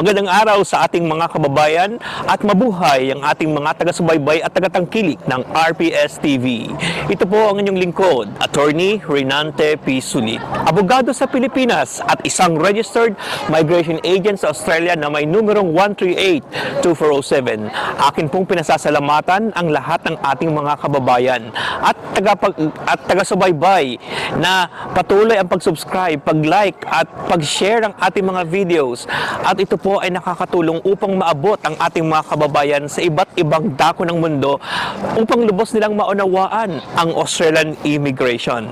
Magandang araw sa ating mga kababayan at mabuhay ang ating mga taga-subaybay at tagatangkilik ng RPS TV. Ito po ang inyong lingkod, Attorney Renante P. Sulit. Abogado sa Pilipinas at isang registered migration agent sa Australia na may numerong 138-2407. Akin pong pinasasalamatan ang lahat ng ating mga kababayan at taga at taga-subaybay na patuloy ang pag-subscribe, pag-like at pag-share ng ating mga videos. At ito po ay nakakatulong upang maabot ang ating mga kababayan sa iba't ibang dako ng mundo upang lubos nilang maunawaan ang Australian immigration.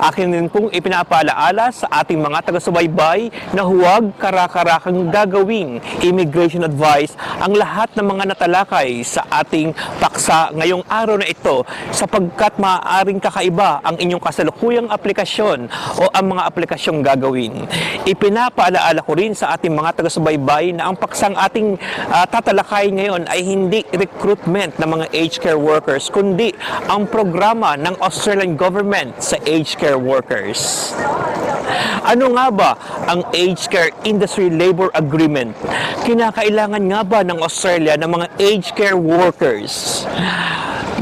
Akin din pong ipinapaalaala sa ating mga taga-subaybay na huwag karakarakang gagawing immigration advice ang lahat ng mga natalakay sa ating paksa ngayong araw na ito sapagkat maaaring kakaiba ang inyong kasalukuyang aplikasyon o ang mga aplikasyong gagawin. Ipinapaalaala ko rin sa ating mga taga-subaybay na ang paksang ating ah, tatalakay ngayon ay hindi recruitment ng mga aged care workers kundi ang programa ng Australian government sa aged care workers. Ano nga ba ang Aged Care Industry Labor Agreement? Kinakailangan nga ba ng Australia ng mga aged care workers?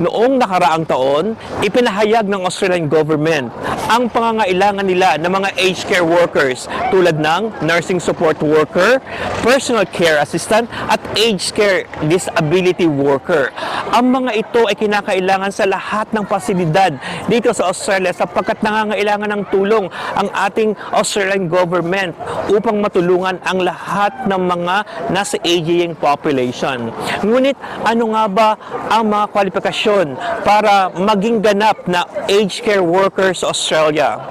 Noong nakaraang taon, ipinahayag ng Australian government ang pangangailangan nila ng mga aged care workers tulad ng nursing support worker, personal care assistant at aged care disability worker. Ang mga ito ay kinakailangan sa lahat ng pasilidad dito sa Australia sapagkat nangangailangan ng tulong ang ating Australian government upang matulungan ang lahat ng mga nasa aging population. Ngunit ano nga ba ang mga kwalifikasyon para maging ganap na aged care workers Australia?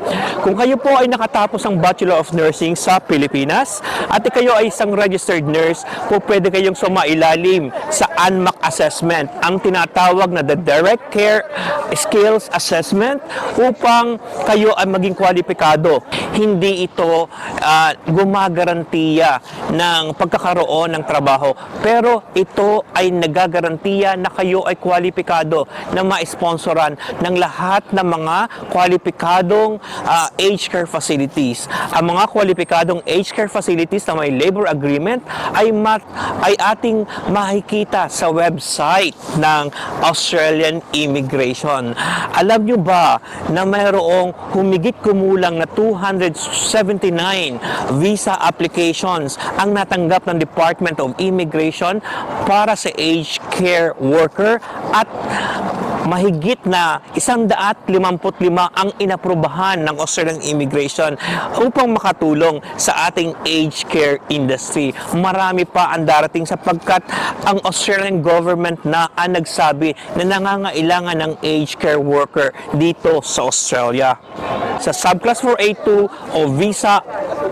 Kung kayo po ay nakatapos ng Bachelor of Nursing sa Pilipinas at kayo ay isang registered nurse, po pwede kayong sumailalim sa ANMAC assessment, ang tinatawag na the Direct Care Skills Assessment upang kayo ay maging kwalipikado. Hindi ito ah, gumagarantiya ng pagkakaroon ng trabaho, pero ito ay nagagarantiya na kayo ay kwalipikado na ma-sponsoran ng lahat ng mga kwalipikadong ah, aged care facilities. Ang mga kwalipikadong aged care facilities na may labor agreement ay mat, ay ating makikita sa website ng Australian Immigration. Alam nyo ba na mayroong humigit kumulang na 279 visa applications ang natanggap ng Department of Immigration para sa aged care worker at mahigit na 155 ang inaprubahan ng Australian Immigration upang makatulong sa ating aged care industry. Marami pa ang darating sapagkat ang Australian government na ang nagsabi na nangangailangan ng aged care worker dito sa Australia. Sa subclass 482 o visa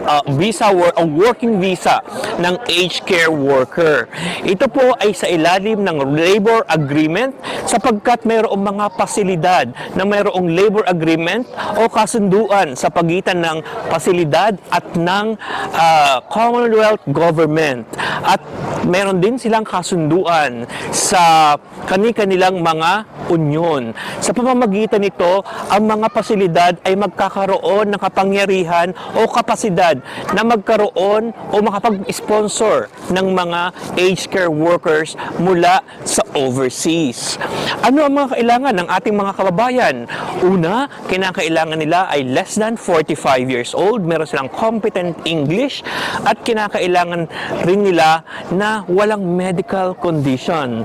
uh, visa work o working visa ng aged care worker. Ito po ay sa ilalim ng labor agreement sapagkat mayroong mga pasilidad na mayroong labor agreement o kasunduan sa pagitan ng pasilidad at ng ah, Commonwealth government. At meron din silang kasunduan sa kani-kanilang mga unyon. Sa pamamagitan nito, ang mga pasilidad ay magkakaroon ng kapangyarihan o kapasidad na magkaroon o makapag-sponsor ng mga aged care workers mula sa overseas. Ano ang mga kailangan ng ating mga kababayan? Una, kinakailangan nila ay less than 45 years old, meron silang competent English at kinakailangan rin nila na walang medical condition.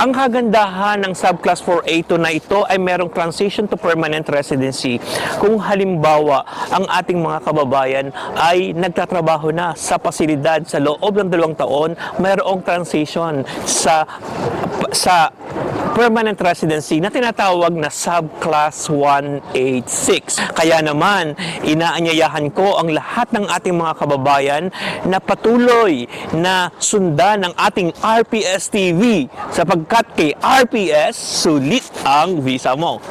Ang kagandahan ng subclass 4A2 na ito ay merong transition to permanent residency. Kung halimbawa, ang ating mga kababayan ay nagtatrabaho na sa pasilidad sa loob ng dalawang taon, mayroong transition sa sa permanent residency na tinatawag na subclass 186. Kaya naman, inaanyayahan ko ang lahat ng ating mga kababayan na patuloy na sundan ng ating RPS TV sapagkat kay RPS sulit ang visa mo.